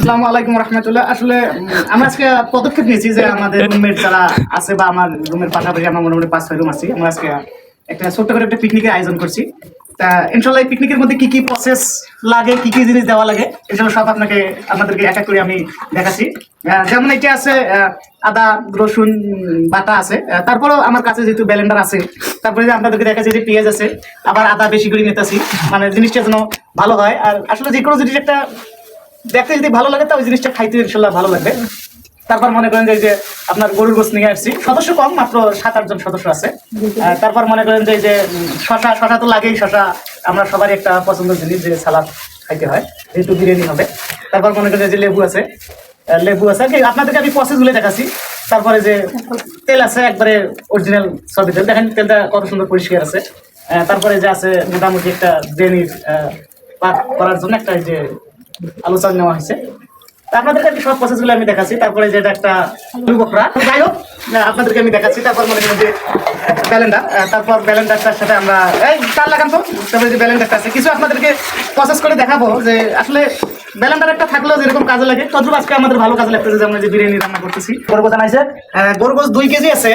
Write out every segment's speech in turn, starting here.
আসসালামু আলাইকুম রহমতুল্লাহ। আসলে আমরা আজকে পদক্ষেপ নিয়েছি যে আমাদের যারা আছে বা আমার রুমের পাশাপাশি আমরা মোটামুটি পাঁচ ছয় রুম আমরা আজকে একটা ছোট্ট করে একটা পিকনিকের আয়োজন করছি। তা ইনশাল্লাহ পিকনিকের মধ্যে কি কি প্রসেস লাগে, কি কি জিনিস দেওয়া লাগে সব আপনাকে, আপনাদেরকে এক এক করে আমি দেখাচ্ছি। যেমন এটা আছে আদা, রসুন, বাটা আছে। তারপরেও আমার কাছে যেহেতু ব্যালেন্ডার আছে, তারপরে যে আপনাদেরকে দেখাচ্ছি যে পেঁয়াজ আছে, আবার আদা বেশি করে নিতেছি। মানে জিনিসটা যেন ভালো হয়। আর আসলে যে কোনো জিনিস একটা দেখতে যদি ভালো লাগে, তো ওই জিনিসটা খাইতে ইনশাল্লাহ ভালো লাগবে। তারপর মনে করেন যে আপনার গরুর গোস নিয়ে আসছি, সদস্য কম, মাত্র সাত, আটজন সদস্য আছে। তারপর মনে করেন যে যে শশা শশা তো লাগেই শশা, আমরা সবারই একটা পছন্দের জিনিস যে সালাদ খাইতে হয়, যেহেতু বিরিয়ানি হবে। তারপর মনে করেন যে লেবু আছে লেবু আছে। আর কি, আপনাদেরকে আমি প্রসেসগুলো দেখাচ্ছি। তারপরে যে তেল আছে, একবারে অরিজিনাল সবই তেল। দেখেন তেলটা কত সুন্দর পরিষ্কার আছে। তারপরে যে আছে মোটামুটি একটা ডেনির পাক করার জন্য একটা যে আলোচনা নেওয়া হয়েছে। আপনাদেরকে সব আমি দেখাচ্ছি। তারপরে যেটা একটা যাই হোক আপনাদেরকে আমি দেখাচ্ছি। তারপর মনে করেন যে ব্যালেন্ডার তারপর ব্যালেন্ডারটার সাথে আমরা এই তার লাগান তো। তারপরে যে ব্যালেন্ডারটা আছে। কিছু আপনাদেরকে প্রসেস করে দেখাবো যে আসলে ব্যালেন্ডার একটা থাকলেও যেরকম কাজে লাগে। তদ্রুপ আজকে আমাদের ভালো কাজে লাগতেছে যে আমরা যে বিরিয়ানি রান্না করতেছি। গরু কথা নাইছে গরগোশ দুই কেজি আছে।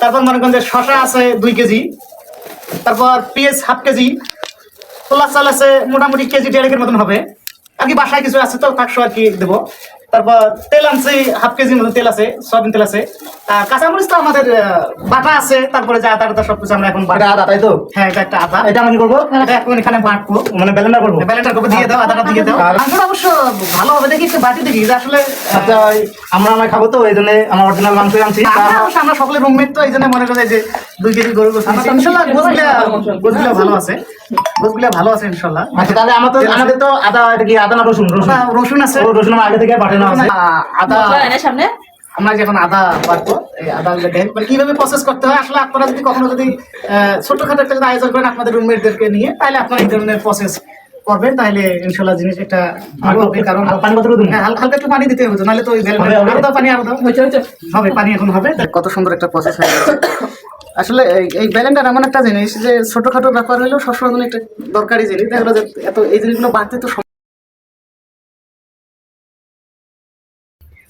তারপর মনে করেন যে শশা আছে দুই কেজি। তারপর পেঁয়াজ হাফ কেজি। ছোলা চাল আছে মোটামুটি কেজি দেড়েকের মতন হবে। আর কি বাসায় কিছু আছে তো থাকশো আর কি দেবো। তারপর তেল আনছি হাফ কেজির মতন তেল আছে সয়াবিন তেল আছে। কাঁচামরিচ তো আমাদের বাটা আছে তারপরে যা আদা সব কিছু আমরা এখন বাটা। আদা তাই তো? হ্যাঁ এটা একটা আদা। এটা আমি করব? এখন এখানে বাটবো মানে ব্যালেন্ডার করব? ব্যালেন্টার কপি দিয়ে দাও আদাটা দিয়ে দাও। মাংসটা অবশ্য ভালো হবে দেখি একটু বাটি দেখি। আসলে আচ্ছা আমরা আমার খাব তো এই জন্য আমার অরিজিনাল মাংস আনছি। আমরা সকলে রুমমেট তো এই জন্য মনে করে যে দুই কেজি গরু গোস ইনশাল্লাহ গোসগুলা গোসগুলা ভালো আছে। গোসগুলা ভালো আছে ইনশাল্লাহ আচ্ছা তাহলে আমার তো আমাদের তো আদা এটা কি আদা না রসুন? রসুন। রসুন আছে। রসুন আমার আগে থেকে বাটে না আছে। আদা এনে সামনে। আমরা যখন আদা এই আদা দেখেন মানে কীভাবে প্রসেস করতে হয়? আসলে আপনারা যদি কখনো যদি ছোটখাটো একটা যদি আয়োজন করেন আপনাদের রুমমেটদেরকে নিয়ে তাহলে আপনারা এই ধরনের প্রসেস করবেন। তাহলে ইনশাল্লাহ জিনিস একটা ভালো হবে। কারণ পানি দিন? হ্যাঁ, হালকা একটু পানি দিতে হবে নাহলে তো ওই দাও পানি আরও দাও হইছে হইছে হবে পানি এখন হবে। কত সুন্দর একটা প্রসেস হয়ে গেছে। আসলে এই- ব্যালেন্ডার এমন একটা জিনিস যে ছোটখাটো ব্যাপার হলেও সবসময় জন্য একটা দরকারি জিনিস। দেখা গেলো যে এত এই জিনিসগুলো বাড়তে তো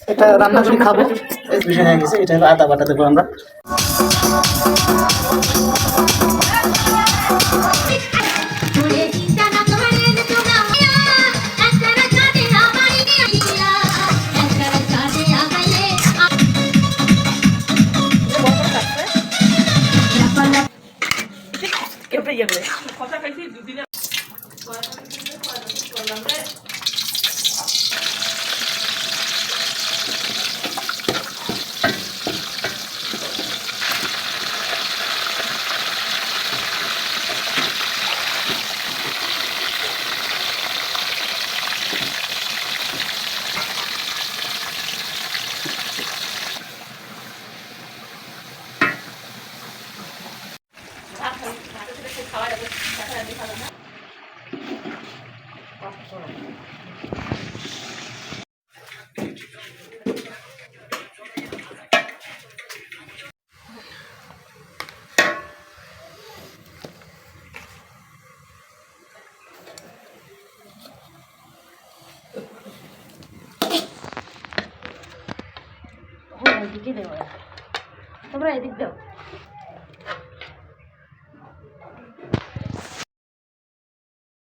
এটা রান্না করে খাব। হয়ে গেছে আদা বাটা দেবো আমরা। ইয়ে করে এদিকে দেবো তোমরা এদিক দাও।